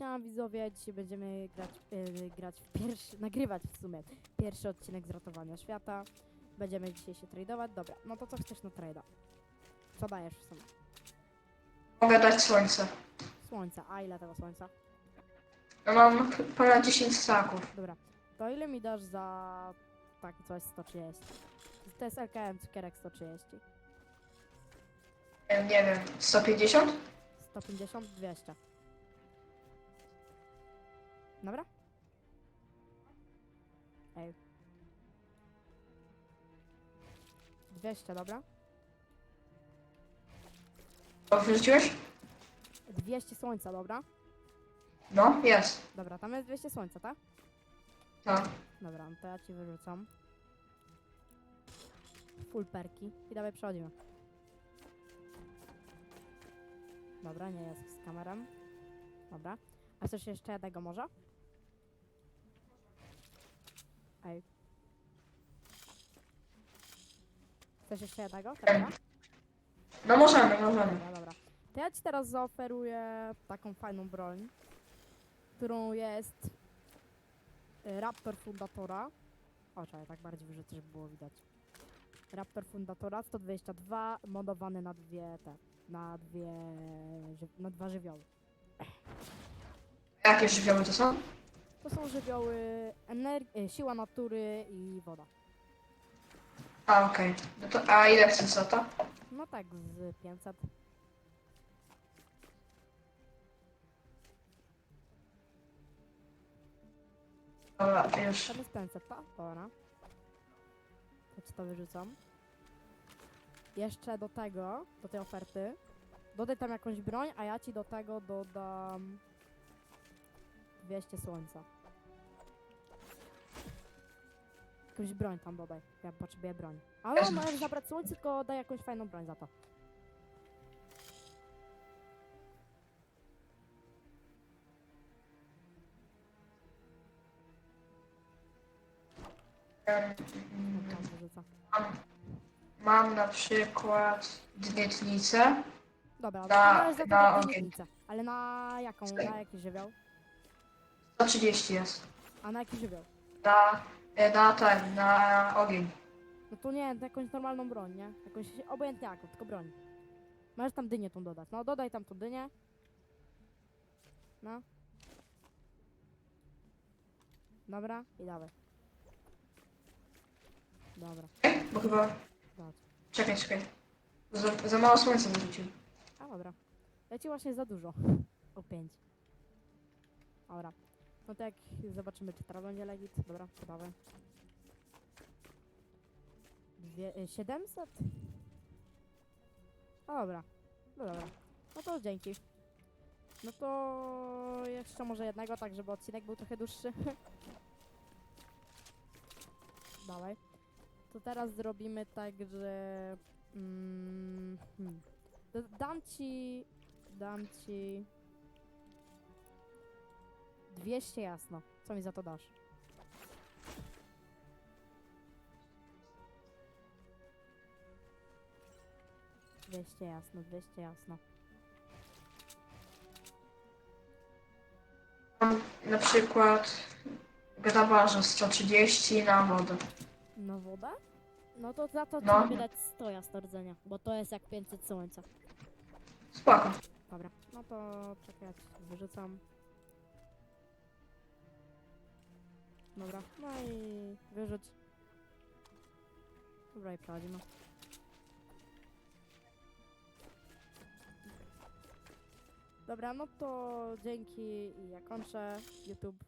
Siema widzowie, dzisiaj będziemy grać, yy, grać w pierwszy, nagrywać w sumie pierwszy odcinek z ratowania świata. Będziemy dzisiaj się tradeować. Dobra, no to co chcesz na trade'a? Co dajesz w sumie? Mogę dać słońce. Słońca, a ile tego słońca? Ja mam ponad 10 staków. Dobra, to ile mi dasz za taki coś 130? To jest LKM cukierek 130. E, Nie wiem, 150? 150, 200. Dobra? Ej. 200, dobra? O, wyrzuciłeś? 200 słońca, dobra? No, jest. Dobra, tam jest 200 słońca, tak? No. Dobra, no to ja ci wyrzucam. Full perki i dawaj przechodzimy. Dobra, nie jest z kamerą. Dobra. A chcesz jeszcze jednego może? Ej. Chcesz jeszcze jednego? Dobra, No możemy, możemy. dobra, dobra. To ja ci teraz zaoferuję taką fajną broń, którą jest y, Raptor Fundatora. O, czekaj, tak bardziej wyrzucę, żeby było widać. Raptor Fundatora 122, modowany na dwie te, na dwie, ży- na dwa żywioły. Jakie żywioły to są? To są żywioły ener- y, siła natury i woda. A, okej. No to, a ile chcesz za to? No tak, z 500. Dobra, już. Tam jest 500, tak? Dobra. To ci to wyrzucam. Jeszcze do tego, do tej oferty, dodaj tam jakąś broń, a ja ci do tego dodam 200 słońca. Jakąś broń tam dodaj, ja potrzebuję broń. Ale Jasne. możesz zabrać słońce, tylko daj jakąś fajną broń za to. Mam, na przykład dnietnicę. Dobra, Na- możesz za to na ogień. różnicę. Ale na jaką? Na jaki żywioł? 130 jest. A na jaki żywioł? Na, na ten, na ogień. No to nie, to jakąś normalną broń, nie? Jakąś obojętnie jaką, tylko broń. Możesz tam dynię tą dodać. No dodaj tam tą dynię. No. Dobra, i dawaj. Dobra, Ej, Bo chyba... Czekaj, czekaj. Za, za mało słońca wyrzucił. A dobra. Ja ci właśnie za dużo. O 5. Dobra. No to jak zobaczymy, czy teraz będzie legit. Dobra, dawaj. Dwie, y, 700? A dobra. No dobra. No to dzięki. No to jeszcze może jednego, tak żeby odcinek był trochę dłuższy. Dawaj. To teraz zrobimy tak, że... Mm, hmm. Dam ci. Dam ci. 200 jasno. Co mi za to dasz? Dwieście jasno, 200 jasno. Mam na przykład grabarza 130 na wodę. Na wodę? No to za to No. trzeba wydać 100 jasno rdzenia, bo to jest jak 500 słońca. Spoko. Dobra, no to czekaj, ja ci wyrzucam. Dobra, no i wyrzuć. Dobra i przechodzimy. Dobra, no to dzięki i ja kończę YouTube.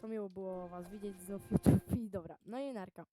To miło było was widzieć znów YouTube i dobra, no i narka.